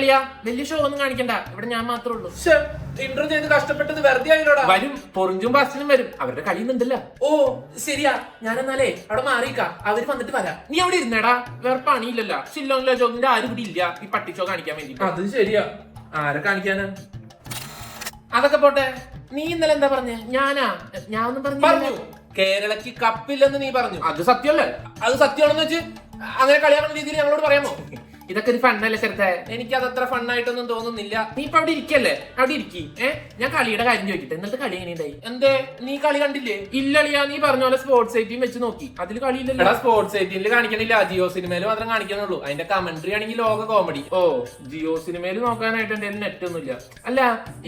പൊന്നളിയാ വലിയ ഷോ ഒന്നും കാണിക്കണ്ട. ഇവിടെ ഞാൻ മാത്രമേ ഉള്ളൂ. ഇന്റർ ചെയ്ത് കഷ്ടപ്പെട്ടത് വെറുതെ ആയില്ലോടാ. വരും പൊറിഞ്ചും ബാസ്റ്റിനും വരും. അവരുടെ കളി ഉണ്ടല്ലോ ഓ ശരിയാ. ഞാൻ എന്നാലേ അവിടെ മാറിയിക്കാം. അവർ വന്നിട്ട് വരാ. നീ അവിടെ ഇരുന്നേടാ. വേറെ പണിയില്ലല്ല. ഷില്ലോങ്ങിലോ ജോഗിന്റെ ആരും കൂടി ഇല്ല. ഈ പട്ടി ഷോ കാണിക്കാൻ വേണ്ടി അത് ശരിയാ. ആരെ കാണിക്കാനാ? അതൊക്കെ പോട്ടെ. നീ ഇന്നലെ എന്താ പറഞ്ഞേ? ഞാനാ? ഞാൻ ഒന്നും പറഞ്ഞു. പറഞ്ഞു കേരളക്ക് കപ്പില്ലെന്ന് നീ പറഞ്ഞു. അത് സത്യമല്ലേ? അത് സത്യമാണെന്ന് വെച്ച് അങ്ങനെ കളിയാക്കുന്ന രീതിയിൽ ഞങ്ങളോട് പറയാമോ? ഇതൊക്കെ ഒരു ഫണ്ണല്ലേ ചെറുതെ? എനിക്ക് അതത്ര ഫണ്ണായിട്ടൊന്നും തോന്നുന്നില്ല. നീ ഇപ്പൊ അവിടെ ഇരിക്കല്ലേ? അവിടെ ഇരിക്കി. ഏ? ഞാൻ കളിയുടെ കാര്യം ചോദിക്കട്ടെ? ഇന്നത്തെ കളി എങ്ങനെയുണ്ടായി? എന്തേ? നീ കളി കണ്ടില്ലേ? ഇല്ലളിയാ നീ പറഞ്ഞ പോലെ സ്പോർട്സ് ഐറ്റീം വെച്ച് നോക്കി. അതിൽ കളിയില്ലല്ലോ. സ്പോർട്സ് ഐറ്റീമിൽ കാണിക്കണില്ല. ജിയോ സിനിമയിൽ മാത്രം കാണിക്കണുള്ളൂ. അതിന്റെ കമന്ററി ആണെങ്കിൽ ലോക കോമഡി ഓ ജിയോ സിനിമയിൽ നോക്കാനായിട്ട് എന്റെ നെറ്റ് ഒന്നുമില്ല. അല്ല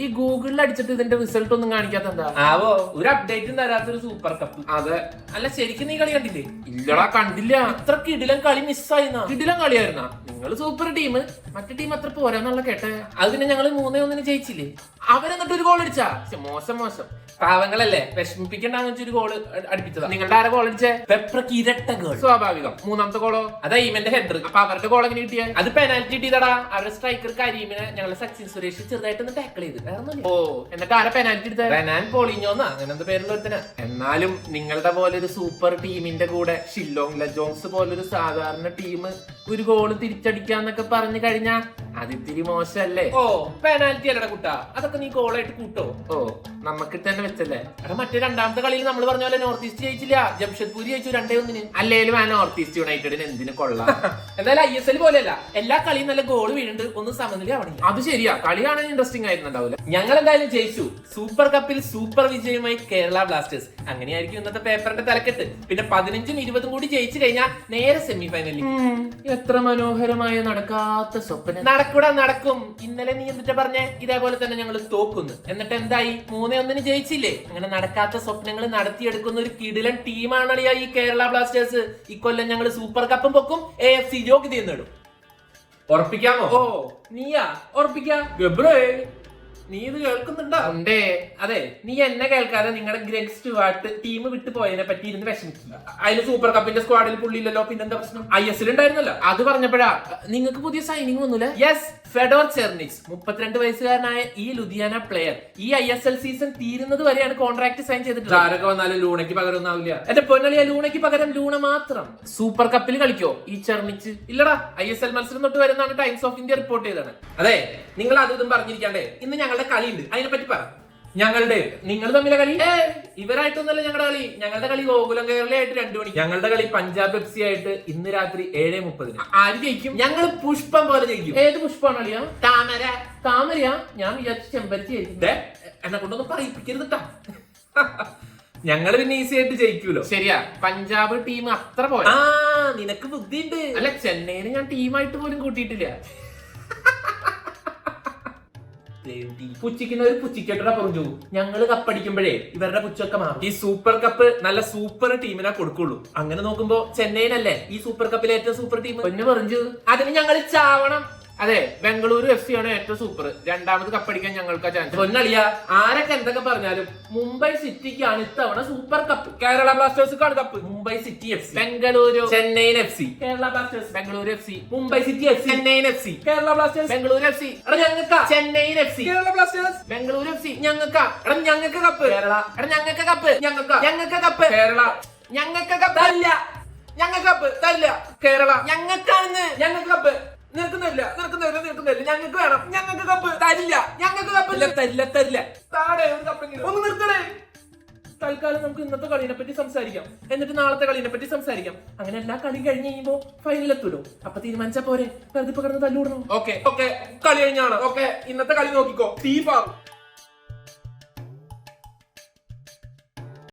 ഈ ഗൂഗിളിൽ അടിച്ചിട്ട് ഇതിന്റെ റിസൾട്ട് ഒന്നും കാണിക്കാത്ത എന്താ? ആവോ ഒരു അപ്ഡേറ്റും തരാത്തൊരു സൂപ്പർ കപ്പ് അതെ. അല്ല ശരിക്കും നീ കളി കണ്ടില്ലേ? ഇല്ലടാ കണ്ടില്ല. ഇത്ര കിടിലം കളി മിസ്സായിരുന്ന കിടിലം കളിയായിരുന്ന? നിങ്ങൾ സൂപ്പർ ടീം മറ്റു ടീം അത്ര പോരാന്നുള്ള കേട്ടെ. അത് പിന്നെ ഞങ്ങൾ മൂന്നേ ഒന്നിന് ജയിച്ചില്ലേ? അവരെന്നിട്ട് ഒരു ഗോൾ അടിച്ചാ? മോശം മോശം. പാവങ്ങളല്ലേ? വിഷമിപ്പിക്കണ്ടെന്ന് ഒരു ഗോൾ അടിപ്പിച്ചതാ. നിങ്ങളുടെ ആരെ ഗോൾ അടിച്ചേ? പെപ്രക്ക് ഇരട്ട ഗോൾ സ്വാഭാവികം. മൂന്നാമത്തെ ഗോളോ അതാ ഈമന്റെ ഹെഡർ അപ്പൊ അവരുടെ ഗോൾ എങ്ങനെ കിട്ടിയേ? അത് പെനാൽറ്റി കിട്ടിയതാടാ. അവരുടെ സ്ട്രൈക്കർ കരീമിനെ ഞങ്ങളെ സച്ചിൻ സുരേഷ് ചെറുതായിട്ടൊന്ന് ടാക്കിൾ ചെയ്ത്. ഓ എന്നിട്ട് ആരെ പെനാൽറ്റി എടുത്തത് റെനാൻ പോളിഞ്ഞോന്നാ. അങ്ങനെ എന്ത് പേരുള്ള ഒരുത്തനാ. എന്നാലും നിങ്ങളുടെ പോലെ ഒരു സൂപ്പർ ടീമിന്റെ കൂടെ ഷില്ലോങ് ലജോങ്സ് പോലൊരു സാധാരണ ടീം ഒരു ഗോൾ തിരിച്ചടിക്കാന്നൊക്കെ പറഞ്ഞു കഴിഞ്ഞാ അതിത്തിരി മോശമല്ലേ ഓ പെനാൽറ്റി അല്ലട കുട്ടാ. അതൊക്കെ നീ ഗോളായിട്ട് കൂട്ടോ? ഓ നമുക്ക് തന്നെ വെച്ചല്ലേ? എടാ മറ്റേ രണ്ടാമത്തെ കളിയിൽ നമ്മൾ പറഞ്ഞ പോലെ നോർത്ത് ഈസ്റ്റ് ജയിച്ചില്ല. ജംഷഡ്പൂരി ജയിച്ചു രണ്ടേ ഒന്നിന്. അല്ലേലും ആ നോർത്ത് ഈസ്റ്റ് യുണൈറ്റഡിന് എന്തിനു കൊള്ളാം? എന്തായാലും ഐ എസ് എൽ പോലെയല്ല. എല്ലാ കളിയും നല്ല ഗോൾ വീഴുന്നുണ്ട്. ഒന്ന് സമനില അവിടെ അത് ശരിയാ. കളി കാണാൻ ഇൻട്രസ്റ്റിംഗ് ആയിരുന്നുണ്ടാവില്ല ഞങ്ങൾ എന്തായാലും ജയിച്ചു സൂപ്പർ കപ്പിൽ സൂപ്പർ വിജയമായി കേരള ബ്ലാസ്റ്റേഴ്സ് അങ്ങനെയായിരിക്കും ഇന്നത്തെ പേപ്പറിന്റെ തലക്കെട്ട്. പിന്നെ പതിനഞ്ചും ഇരുപതും കൂടി ജയിച്ചു കഴിഞ്ഞാൽ നേരെ സെമി ഫൈനലിൽ എത്ര മനോഹരമായ നടക്കാത്ത സ്വപ്നം. നടക്കൂടാ നടക്കും. ഇന്നലെ നീ എന്നിട്ട് പറഞ്ഞേ? ഇതേപോലെ തന്നെ ഞങ്ങൾ തോക്കുന്നു. എന്നിട്ട് എന്തായി? മൂന്നേ ഒന്നിന് ജയിച്ചില്ലേ? അങ്ങനെ നടക്കാത്ത സ്വപ്നങ്ങൾ നടത്തിയെടുക്കുന്ന ഒരു കിടിലൻ ടീമാണ് ഈ കേരള ബ്ലാസ്റ്റേഴ്സ്. ഇക്കൊല്ലം ഞങ്ങൾ സൂപ്പർ കപ്പും പൊക്കും എ എഫ് സി യോഗ്യതയും നേടും ഉറപ്പിക്കാമോ? ഓ നീയാ? ഉറപ്പിക്കാം. ഗബ്രേ. നീ ഇത് കേൾക്കുന്നുണ്ടോ? ഉണ്ടേ. അതെ നീ എന്നെ കേൾക്കാതെ നിങ്ങളുടെ ഗ്രെഗ് സ്റ്റുവാർട്ട് ടീം വിട്ടു പോയതിനെ പറ്റി ഇരുന്ന് വിഷമിക്കില്ല അതിന് സൂപ്പർ കപ്പിന്റെ സ്ക്വാഡിൽ പുള്ളിയില്ലല്ലോ പിന്നെന്താ പ്രശ്നം? ഐ എസ് ഉണ്ടായിരുന്നല്ലോ അത് പറഞ്ഞപ്പോഴാ നിങ്ങൾക്ക് പുതിയ സൈനിങ് വന്നൂലേ? യെസ് ഫെഡോർ ചെർണിക്സ് മുപ്പത്തിരണ്ട് വയസ്സുകാരനായ ഈ ലുധിയാന പ്ലെയർ ഈ ഐ എസ് എൽ സീസൺ തീരുന്നത് വരെയാണ് കോൺട്രാക്ട് സൈൻ ചെയ്തിട്ടുള്ളത്. ആരൊക്കെ വന്നാലും ലൂണയ്ക്ക് പകരം ഒന്നാവില്ല. എന്റെ പൊന്നളിയ ലൂണയ്ക്ക് പകരം ലൂണ മാത്രം. സൂപ്പർ കപ്പിൽ കളിക്കോ? ഈ ചെർണിച്ച് ഇല്ലടാ ഐ എസ് എൽ മത്സരം തൊട്ട് വരുന്നതാണ് ടൈംസ് ഓഫ് ഇന്ത്യ റിപ്പോർട്ട് ചെയ്തതാണ് അതെ നിങ്ങൾ അതും ഇതും പറഞ്ഞിരിക്കാണ്ടേ. ഇന്ന് ഞങ്ങളുടെ കളിയുണ്ട്. അതിനെ പറ്റി പറ. ഞങ്ങളുടെ നിങ്ങൾ തമ്മിലെ കളി? ഇവരായിട്ടൊന്നല്ല ഞങ്ങളുടെ കളി. ഞങ്ങളുടെ കളി ഗോകുലം കേരളയായിട്ട് രണ്ടു മണി ഞങ്ങളുടെ കളി പഞ്ചാബ് എഫ് സി ആയിട്ട് ഇന്ന് രാത്രി ഏഴ് മുപ്പതിന്. ആര് ജയിക്കും? ഞങ്ങൾ പുഷ്പം പോലെ ജയിക്കും. ഏത് പുഷ്പമാണ് അളിയാ താമര. താമരയാ? ഞാൻ വിചാരിച്ചു ചെമ്പരത്തി എന്നെ കൊണ്ടൊന്നും പറയിപ്പിക്കരുത് ട്ടാ. ഞങ്ങൾ പിന്നെ ഈസി ആയിട്ട് ജയിക്കൂലോ. ശരിയാ. പഞ്ചാബ് ടീം അത്ര പോലെ ആ നിനക്ക് ബുദ്ധിയുണ്ട്. അല്ല ചെന്നൈനെ ഞാൻ ടീമായിട്ട് പോലും കൂട്ടിയിട്ടില്ല. പുച്ചിക്കുന്നവർ പുച്ചിക്കട്ട പറഞ്ഞു. ഞങ്ങൾ കപ്പടിക്കുമ്പോഴേ ഇവരുടെ പുച്ചൊക്കെ മാറും. ഈ സൂപ്പർ കപ്പ് നല്ല സൂപ്പർ ടീമിനെ കൊടുക്കുള്ളൂ. അങ്ങനെ നോക്കുമ്പോ ചെന്നൈനല്ലേ ഈ സൂപ്പർ കപ്പിലെ ഏറ്റവും സൂപ്പർ ടീം പൊന്നു പറഞ്ഞു അതിന് ഞങ്ങൾ ചാവണം. അതെ ബംഗളൂരു എഫ് സി ആണ് ഏറ്റവും സൂപ്പർ രണ്ടാമത് കപ്പടിക്കാൻ ഞങ്ങൾക്ക് ചാൻസ് പൊന്നളിയ ആരൊക്കെ എന്തൊക്കെ പറഞ്ഞാലും മുംബൈ സിറ്റിക്കാണ് ഇത്തവണ Super Cup Kerala Blasters cup Mumbai City F C Bengaluru. Chennaiyin F C Kerala Blasters Bengaluru F C Mumbai City F C Chennaiyin F C Kerala Blasters Bengaluru F C എടാ ഞങ്ങൾക്ക് Chennaiyin F C Kerala Blasters Bengaluru F C ഞങ്ങൾക്ക് എടാ ഞങ്ങൾക്ക് cup Kerala. എടാ ഞങ്ങൾക്ക് cup ഞങ്ങൾക്ക് ഞങ്ങൾക്ക് cup Kerala. ഞങ്ങൾക്ക് കപ്പ് തരില്ല. ഞങ്ങൾക്ക് കപ്പ് തല്ല കേരള. ഞങ്ങൾക്കാണെന്ന്. ഞങ്ങൾക്ക് കപ്പ് നിൽക്കുന്നില്ല നിൽക്കുന്നില്ല നിൽക്കുന്നില്ല. ഞങ്ങൾക്ക് വേണം. ഞങ്ങൾക്ക് കപ്പ് തരില്ല. ഞങ്ങൾക്ക് കപ്പില്ല തരില്ല തരില്ല. താഴെ ഒരു കപ്പെങ്കിലും ഒന്ന് നിർത്തണേ തൽക്കാലം നമുക്ക് ഇന്നത്തെ കളിനെ പറ്റി സംസാരിക്കാം. എന്നിട്ട് നാളത്തെ കളിനെ പറ്റി സംസാരിക്കാം. അങ്ങനെ എല്ലാ കളി കഴിഞ്ഞ് കഴിയുമ്പോ ഫൈനൽ എത്തുമല്ലോ. അപ്പൊ തീരുമാനിച്ചാ പോരെ. വെറുതെ കിടന്ന് തല്ലൂടണം. Okay okay. കളി കഴിഞ്ഞാണ്. ഓക്കെ ഇന്നത്തെ കളി നോക്കിക്കോ. തീ പാറും